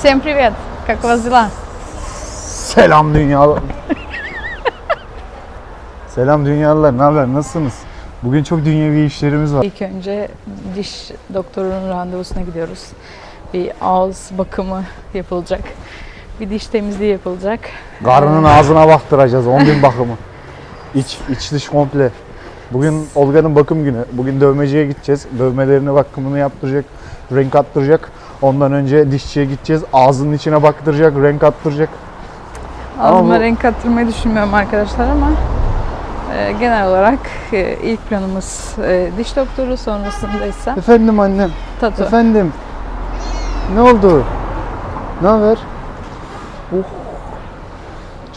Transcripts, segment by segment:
Всем привет! Как у вас дела? Selam dünyalar. Selam dünyalılar. Ne haber? Nasılsınız? Bugün çok dünyevi işlerimiz var. İlk önce diş doktorunun randevusuna gidiyoruz. Bir ağız bakımı yapılacak. Bir diş temizliği yapılacak. Karnının ağzına baktıracağız. 10 bin bakımı. İç, iç dış komple. Bugün Olga'nın bakım günü. Bugün dövmeciye gideceğiz. Dövmelerini bakımını yaptıracak. Renk attıracak. Ondan önce dişçiye gideceğiz. Ağzının içine baktıracak. Renk attıracak. Ağzıma bu- renk attırmayı düşünmüyorum arkadaşlar ama e, genel olarak e, ilk planımız e, diş doktoru sonrasında ise Efendim annem. tatu. Efendim. Ne oldu? Ne haber? Oh.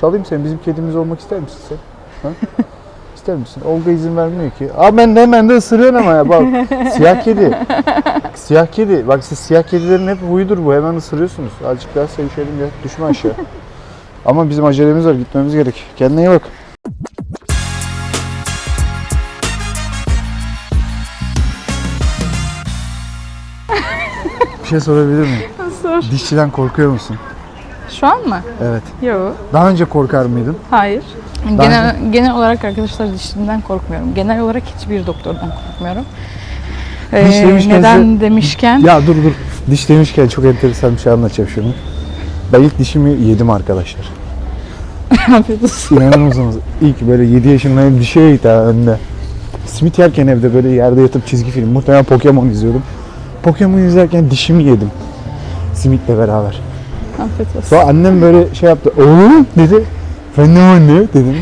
Çalayım sen. Bizim kedimiz olmak ister misin sen? Ha? İster misin? Olga izin vermiyor ki. Aa ben de hemen de ısırıyorsun ama ya bak. siyah kedi. Siyah kedi. Bak siz siyah kedilerin hep huyudur bu. Hemen ısırıyorsunuz. Azıcık daha sevişelim ya. Düşme aşağı. ama bizim acelemiz var. Gitmemiz gerek. Kendine iyi bak. Bir şey sorabilir miyim? Sor. Dişçiden korkuyor musun? Şu an mı? Evet. Yok. Daha önce korkar mıydın? Hayır. Daha Genel, genel olarak arkadaşlar dişimden korkmuyorum. Genel olarak hiçbir doktordan korkmuyorum. Ee, Diş demişken neden demişken Ya dur dur. Diş demişken çok enteresan bir şey anlatacağım şimdi. Ben ilk dişimi yedim arkadaşlar. afiyet olsun. İnanır mısınız? İlk böyle 7 yaşındayım dişe gitti ha önde. Simit yerken evde böyle yerde yatıp çizgi film. Muhtemelen Pokemon izliyordum. Pokemon izlerken dişimi yedim. Simitle beraber. Afiyet olsun. Sonra annem böyle şey yaptı. Oğlum dedi. Ben ne anne dedim.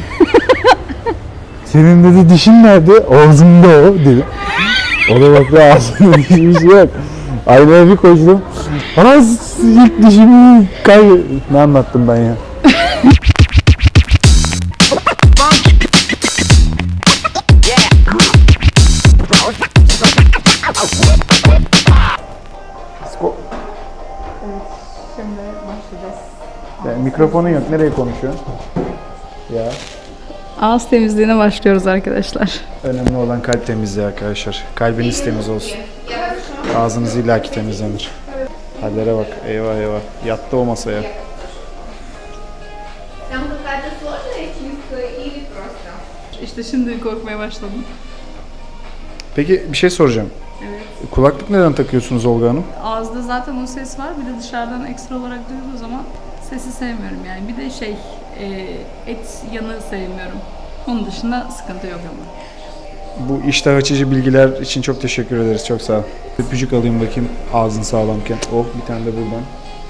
Senin dedi dişin nerede? Ağzımda o dedi. O da baktı ağzında dişi bir şey yok. Aynaya bir koştum. Ana ilk dişimi kay... Ne anlattım ben ya? Sko- Şimdi konuşacağız. Ya, mikrofonun yok. Nereye konuşuyor? Ya. Ağız temizliğine başlıyoruz arkadaşlar. Önemli olan kalp temizliği arkadaşlar. Kalbiniz temiz olsun. Ağzınız illaki temizlenir. Hallere bak. Eyvah eyvah. Yattı o masaya. İşte şimdi korkmaya başladım. Peki bir şey soracağım. Kulaklık neden takıyorsunuz Olga Hanım? Ağızda zaten o ses var. Bir de dışarıdan ekstra olarak duyduğu zaman sesi sevmiyorum yani. Bir de şey e, et yanı sevmiyorum. Onun dışında sıkıntı yok ama. Bu iştah açıcı bilgiler için çok teşekkür ederiz. Çok sağ ol. Öpücük alayım bakayım ağzın sağlamken. Oh bir tane de buradan.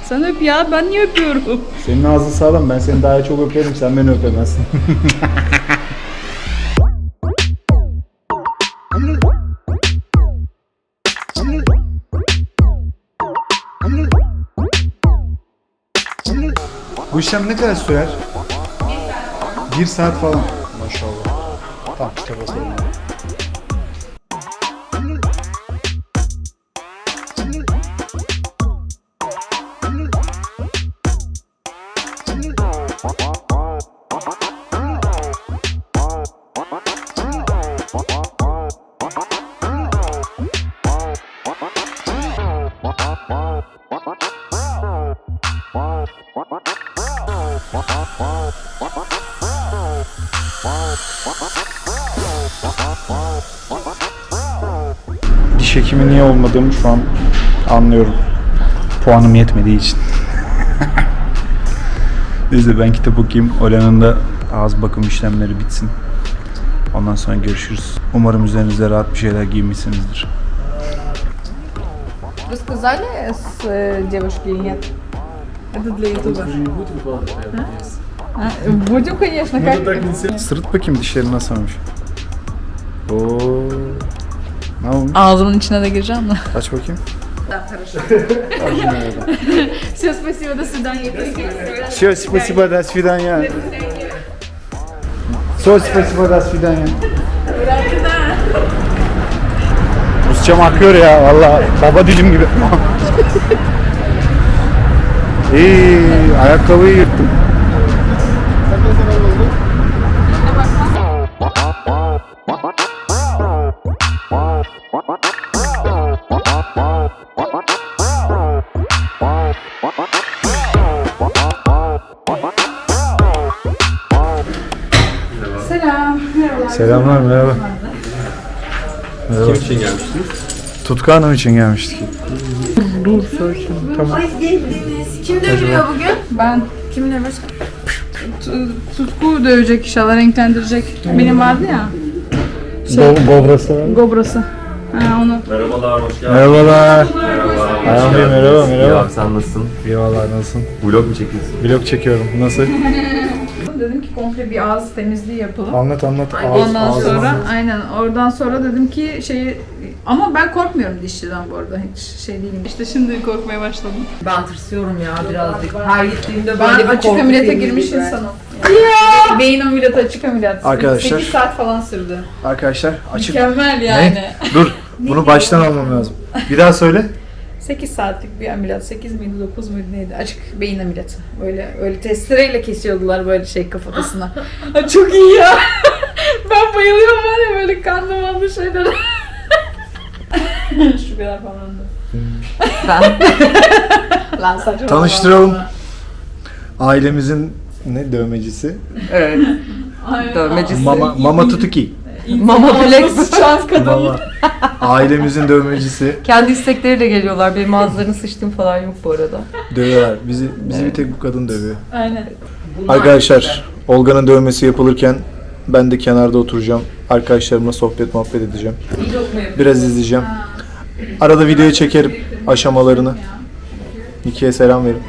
Sen öp ya ben niye öpüyorum? Senin ağzın sağlam. Ben seni daha çok öperim. Sen beni öpemezsin. Bu işlem ne kadar sürer? Bir saat falan. Maşallah. Tamam işte basalım. Diş hekimi niye olmadığımı şu an anlıyorum. Puanım yetmediği için. Neyse ben kitap okuyayım. Olan'ın da ağız bakım işlemleri bitsin. Ondan sonra görüşürüz. Umarım üzerinizde rahat bir şeyler giymişsinizdir. Вы сказали с э, девушкой нет? Это для ютуба. А, Будем, конечно, как... Sırıt bakayım dişleri nasıl olmuş. Oo. Ne olmuş? Ağzımın içine de gireceğim de. Aç bakayım. Все, спасибо, до свидания. Все, спасибо, до свидания. Все, спасибо, до свидания. Rusçam akıyor ya valla baba dilim gibi. İyi, ayakkabıyı yırttım. Selam. Merhabalar. Selamlar merhaba. Merhaba. Kim için gelmiştiniz? Tutku Hanım için gelmiştik. Dur sakin. Tamam. Kim dövüyor bugün? Ben Kim dövüyor? T- Tutku dövecek inşallah, renklendirecek. Benim vardı ya, Gobrası var. Gobrası. Ha onu. Merhabalar, hoş geldin. Merhabalar. Merhaba. Ayhan Bey merhaba merhaba. abi sen nasılsın? Eyvallah nasılsın? Vlog mu çekiyorsun? Vlog çekiyorum. Nasıl? Dedim ki komple bir ağız temizliği yapalım. Anlat anlat. Ondan ağzına- sonra aynen oradan sonra dedim ki şeyi ama ben korkmuyorum dişçiden bu arada hiç şey değilim. İşte şimdi korkmaya başladım. Ben tırsıyorum ya birazcık. Her gittiğimde Ben böyle bir açık korku ameliyata filmi girmiş gibi. insanım. Beyin ameliyatı açık ameliyat. Arkadaşlar. 8 saat falan sürdü. Arkadaşlar açık. Mükemmel yani. Ne? Dur. Bunu baştan almam lazım. Bir daha söyle. 8 saatlik bir ameliyat. 8 miydi 9 muydu neydi? Açık beyin ameliyatı. Böyle öyle testereyle kesiyordular böyle şey kafatasına. Ay, Çok iyi ya. ben bayılıyorum var ya böyle kanlı manlı şeylere. Şu kadar falan da. Ben Lan saçma. Tanıştıralım. Ailemizin ne dövmecisi? evet. Dövmecisi. Mama Mama Tutuki. Mama Flex. Sıçan kadın. Mama. Ailemizin dövmecisi. Kendi istekleriyle geliyorlar. Benim ağızlarını sıçtım falan yok bu arada. Dövüyorlar. Bizi bizi bir tek bu kadın dövüyor. Aynen. Arkadaşlar Olga'nın dövmesi yapılırken ben de kenarda oturacağım. Arkadaşlarımla sohbet muhabbet edeceğim. Biraz izleyeceğim. Arada videoya çekerim aşamalarını. Niki'ye selam verin.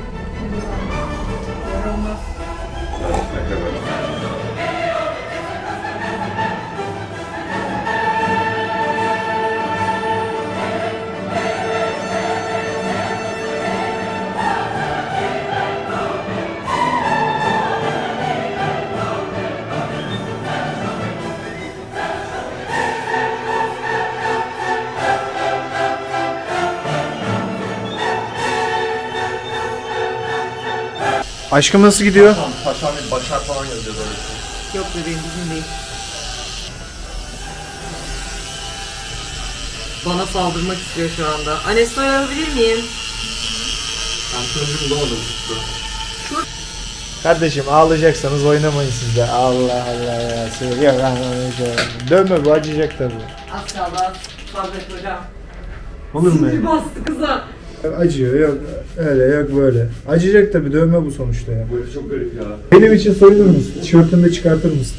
Aşkım nasıl gidiyor? Paşam bir başar falan yazıyor böyle. Yok bebeğim bizim değil. Bana saldırmak istiyor şu anda. Anestor alabilir miyim? Ben sözcü bulamadım. Kardeşim ağlayacaksanız oynamayın siz de. Allah Allah ya. Söylüyor ben Dövme bu acıyacak tabii. Az kaldı. Sabret hocam. Olur mu? ya? Bastı kıza. Acıyor yok öyle yok böyle. Acıyacak tabii dövme bu sonuçta ya. Bu herif çok garip ya. Benim için soyulur musun? Tişörtünü de çıkartır mısın?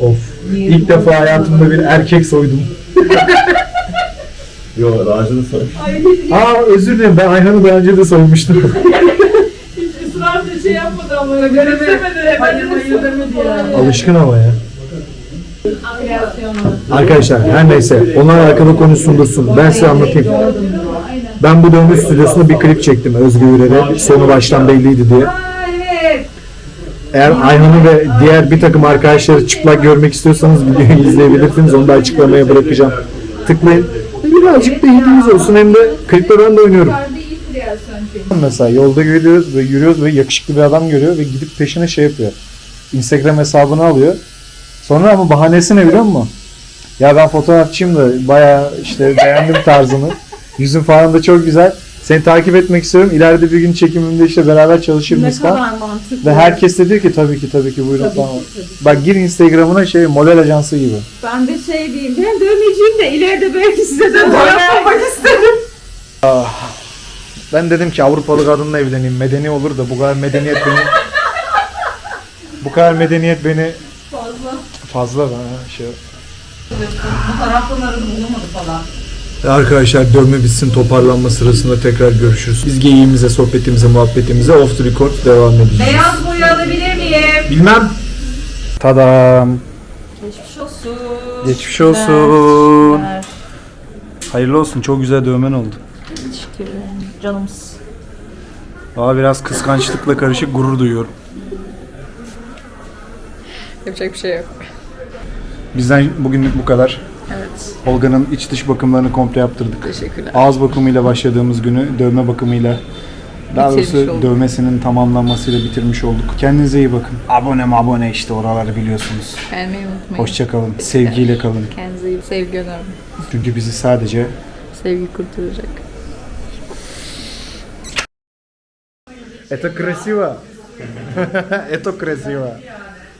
of. İlk defa hayatımda bir erkek soydum. Yok daha önce de sormuş. Aa özür dilerim ben Ayhan'ı daha önce de soymuştum. Israrla şey yapmadı ama. Göremedi. Hayır hayır demedi ya. Alışkın ama ya. Arkadaşlar her neyse onlar arkada konuşsun. Ben size anlatayım. Ben bu dövme stüdyosunda bir klip çektim Özgür Ürer'e. Sonu baştan belliydi diye. Eğer Ayhan'ı ve diğer bir takım arkadaşları çıplak görmek istiyorsanız videoyu izleyebilirsiniz. Onu da açıklamaya bırakacağım. Tıklayın. Birazcık da ilginiz olsun hem de klipte ben de oynuyorum. Mesela yolda yürüyoruz ve yürüyoruz ve yakışıklı bir adam görüyor ve gidip peşine şey yapıyor. Instagram hesabını alıyor. Sonra ama bahanesi ne biliyor musun? Ya ben fotoğrafçıyım da bayağı işte beğendim tarzını. Yüzün falan da çok güzel. Seni takip etmek istiyorum. İleride bir gün çekimimde işte beraber çalışır mıyız falan. mantıklı. Ve herkes de diyor ki tabii ki tabii ki buyurun falan. Bak gir Instagram'ına şey model ajansı gibi. Ben de şey diyeyim. Ben dövmeciyim de ileride belki size de dövme yapmak isterim. Ben dedim ki Avrupalı kadınla evleneyim. Medeni olur da bu kadar medeniyet beni... bu kadar medeniyet beni... Fazla. Ben şey... Taraftan aradım bulamadı falan. Arkadaşlar dövme bitsin toparlanma sırasında tekrar görüşürüz. Biz geyiğimize, sohbetimize, muhabbetimize off the record devam edeceğiz. Beyaz boyu alabilir miyim? Bilmem. Tadam. Geçmiş olsun. Geçmiş olsun. Hayırlı olsun. Çok güzel dövmen oldu. Canımız. Aa biraz kıskançlıkla karışık gurur duyuyorum. Yapacak bir şey yok. Bizden bugünlük bu kadar. Evet. Olga'nın iç dış bakımlarını komple yaptırdık. Teşekkürler. Ağız bakımıyla başladığımız günü dövme bakımıyla daha Bitirmiş doğrusu olduk. dövmesinin tamamlanmasıyla bitirmiş olduk. Kendinize iyi bakın. Abone mi abone işte oraları biliyorsunuz. Beğenmeyi unutmayın. Hoşça kalın. Sevgiyle kalın. Kendinize iyi. Sevgi önemli. Çünkü bizi sadece Sevgi kurtaracak. Это красиво. Это красиво.